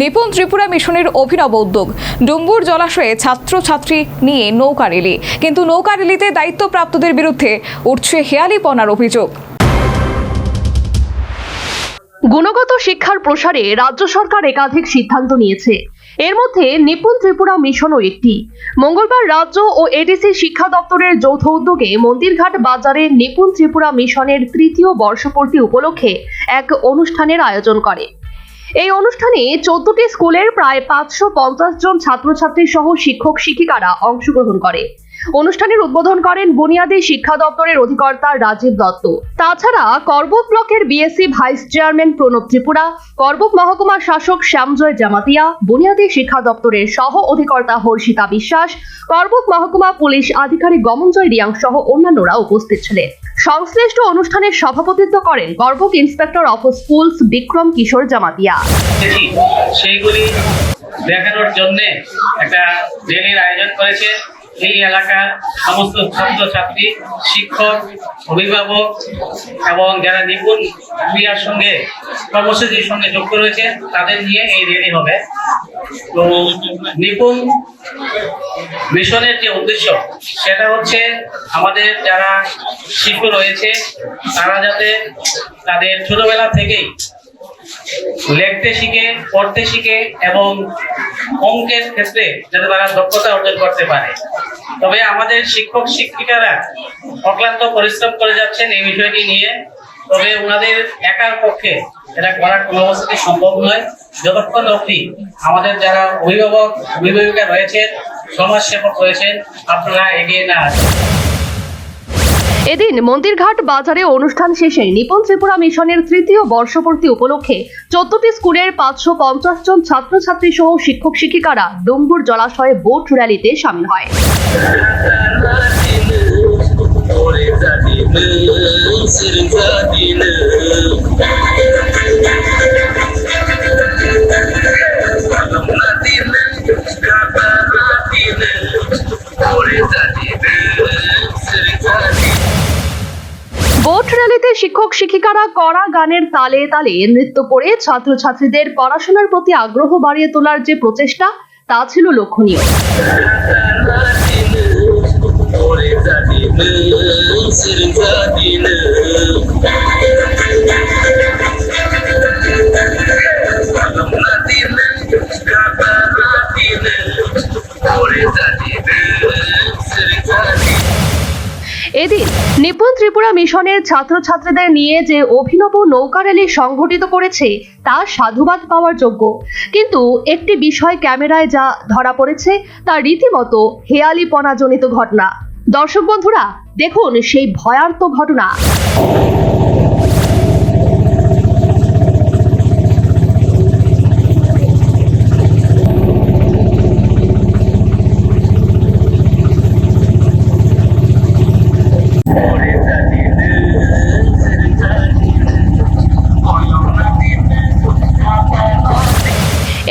নিপুণ ত্রিপুরা মিশনের অভিনব উদ্যোগ। ডুম্বুর জলাশয়ে ছাত্রছাত্রী নিয়ে নৌকা রেলি কিন্তু নৌকা রেলিতে দায়িত্বপ্রাপ্তদের বিরুদ্ধে উঠছে হেয়ালিপনার অভিযোগ। গুণগত শিক্ষার প্রসারে রাজ্য সরকার একাধিক সিদ্ধান্ত নিয়েছে। এর মধ্যে নিপুণ ত্রিপুরা মিশনও একটি। মঙ্গলবার রাজ্য ও এডিসি শিক্ষা দপ্তরের যৌথ উদ্যোগে মন্দিরঘাট বাজারে নিপুণ ত্রিপুরা মিশনের তৃতীয় বর্ষপূর্তি উপলক্ষে এক অনুষ্ঠানের আয়োজন করে। এই অনুষ্ঠানে চোদ্দটি স্কুলের প্রায় পাঁচশো পঞ্চাশ জন ছাত্রছাত্রী সহ শিক্ষক শিক্ষিকারা অংশগ্রহণ করে। অনুষ্ঠানের উদ্বোধন করেন বুনিয়াদী শিক্ষা দপ্তরের অধিকর্তা রাজীব দত্ত। তাছাড়া করবুক ব্লকের BSC vice chairman Pranab Tripura, Karbook মহকুমা শাসক শ্যামজয় জামাতিয়া, বুনিয়াদী শিক্ষা দপ্তরের সহ অধিকর্তা হর্ষিতা বিশ্বাস, করবুক মহকুমা পুলিশ আধিকারিক গমনজয় রিয়াং সহ অন্যান্যরা উপস্থিত ছিলেন। সংশ্লিষ্ট অনুষ্ঠানের সভাপতিত্ব করেন Karbook inspector of schools Bikram Kishore Jamatia. সেইগুলি দেখানোর জন্য একটা র্যালির আয়োজন করেছে। এই এলাকার সমস্ত ছাত্রছাত্রী, শিক্ষক, অভিভাবক এবং যারা নিপুণ ক্রিয়ার সঙ্গে, কর্মসূচির সঙ্গে যুক্ত রয়েছে, তাদের নিয়ে এই র্যালি হবে। তো নিপুণ মিশনের যে উদ্দেশ্য, সেটা হচ্ছে আমাদের যারা শিশু রয়েছে, তারা যাতে তাদের ছোটবেলা থেকেই লিখতে শিখে, পড়তে শিখে এবং অঙ্কের ক্ষেত্রে যাতে তারা দক্ষতা অর্জন করতে পারে। তবে আমাদের শিক্ষক শিক্ষিকারা অক্লান্ত পরিশ্রম করে যাচ্ছেন এই বিষয়টি নিয়ে। তবে ওনাদের একার পক্ষে এটা করার কোনো অবস্থাতে সম্ভব নয়। যতক্ষণ অবধি আমাদের যারা অভিভাবক, অভিভাবিকা রয়েছেন, সমাজসেবক রয়েছেন, আপনারা এগিয়ে না আসেন। এদিন মন্দিরঘাট বাজারে অনুষ্ঠান শেষে নিপুণ ত্রিপুরা মিশনের তৃতীয় বর্ষপূর্তি উপলক্ষে চোদ্দটি স্কুলের পাঁচশো পঞ্চাশ জন ছাত্রছাত্রী সহ শিক্ষক শিক্ষিকারা ডুম্বুর জলাশয়ে বোট র্যালিতে সামিল হয়। বোট র্যালিতে শিক্ষক শিক্ষিকারা কড়া গানের তালে তালে নৃত্য করে ছাত্রছাত্রীদের পড়াশোনার প্রতি আগ্রহ বাড়িয়ে তোলার যে প্রচেষ্টা, তা ছিল লক্ষণীয়। এদিন নিপুণ ত্রিপুরা মিশনের ছাত্রছাত্রীদের নিয়ে যে অভিনব নৌকা র্যালি সংঘটিত করেছে, তা সাধুবাদ পাওয়ার যোগ্য। কিন্তু একটি বিষয় ক্যামেরায় যা ধরা পড়েছে, তা রীতিমতো হেয়ালিপনাজনিত ঘটনা। দর্শক বন্ধুরা, দেখুন সেই ভয়ার্ত ঘটনা।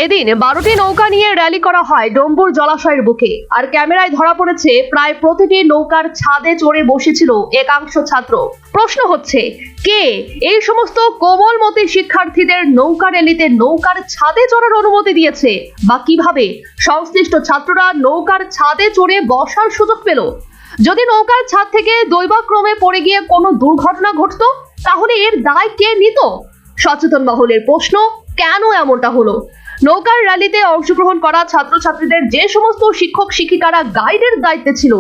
এদিন বারোটি নৌকা নিয়ে র্যালি করা হয় ডম্বুর জলাশয়ের বুকে। আর ক্যামেরায় ধরা পড়েছে, প্রায় প্রতিটি নৌকার ছাদে চড়ে বসেছিল একাংশ ছাত্র। প্রশ্ন হচ্ছে, কে এই সমস্ত কোমলমতি শিক্ষার্থীদের নৌকা র্যালিতে নৌকার ছাদে চড়ার অনুমতি দিয়েছে? বা কীভাবে? সংশ্লিষ্ট ছাত্ররা নৌকার ছাদে চড়ে বসার সুযোগ পেল? যদি নৌকার ছাদ থেকে দৈবাক্রমে পড়ে গিয়ে কোনো দুর্ঘটনা ঘটতো, তাহলে এর দায় কে নিত? সচেতন মহলের প্রশ্ন, কেন এমনটা হলো? নৌকার র্যালিতে অংশগ্রহণ করা ছাত্রছাত্রীদের যে সমস্ত শিক্ষক শিক্ষিকারা গাইডের দায়িত্বে ছিল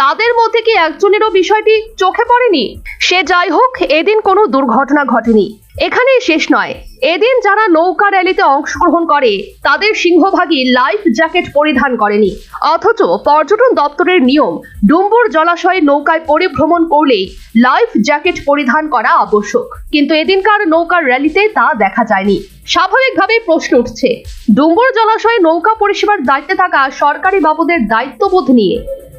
তাদের মধ্যে কি একজনেরও বিষয়টি চোখে পড়েনি? সে যাই হোক, এদিন কোনো দুর্ঘটনা ঘটেনি। এখানেই শেষ নয়। এদিন যারা নৌকা র্যালিতে অংশগ্রহণ করে, তাদের সিংহভাগই লাইফ জ্যাকেট পরিধান করেনি। অথচ পর্যটন দপ্তরের নিয়ম, ডুম্বুর জলাশয়ে নৌকায় পরিভ্রমণ করলেই লাইফ জ্যাকেট পরিধান করা আবশ্যক। কিন্তু এদিনকার নৌকার র্যালিতে তা দেখা যায়নি। স্বাভাবিকভাবেই প্রশ্ন উঠছে, ডুম্বুর জলাশয়ে নৌকা পরিষেবার দায়িত্বে থাকা সরকারি বাবুদের দায়িত্ববোধ নিয়ে